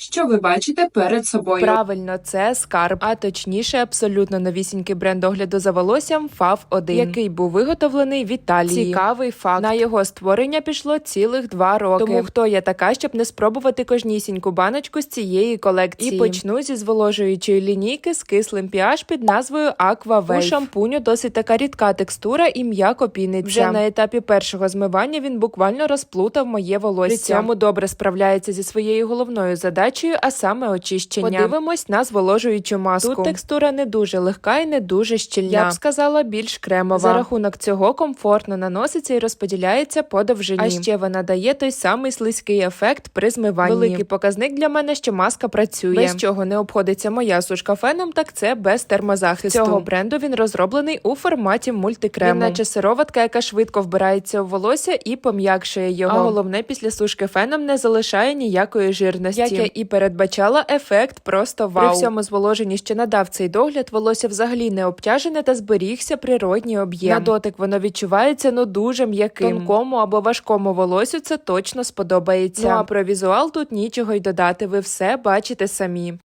Що ви бачите перед собою? Правильно, це скарб, а точніше, абсолютно новісінький бренд догляду за волоссям фав 1 який був виготовлений в Італії. Цікавий факт. На його створення пішло цілих два роки. Тому хто я така, щоб не спробувати кожнісіньку баночку з цієї колекції. І почну зі зволожуючої лінійки з кислим pH під назвою Aqua Wave. У шампуню досить така рідка текстура і м'яко піниться. Вже на етапі першого змивання він буквально розплутав моє волосся. При цьому добре справляється зі своєю головною задачею, а саме очищення. Подивимось на зволожуючу маску. Тут текстура не дуже легка і не дуже щільна. Я б сказала, більш кремова. За рахунок цього комфортно наноситься і розподіляється по довжині. А ще вона дає той самий слизький ефект при змиванні. Великий показник для мене, що маска працює. Без чого не обходиться моя сушка феном, так це без термозахисту. Цього бренду він розроблений у форматі мультикрему. Він наче сироватка, яка швидко вбирається у волосся і пом'якшує його. А головне, після сушки феном не залишає ніякої жирності. Як я і передбачала, ефект просто вау. При всьому зволоженні, що надав цей догляд, волосся взагалі не обтяжене та зберігся природній об'єм. На дотик воно відчувається ну дуже м'яким. Тонкому або важкому волосю це точно сподобається. Ну а про візуал тут нічого й додати. Ви все бачите самі.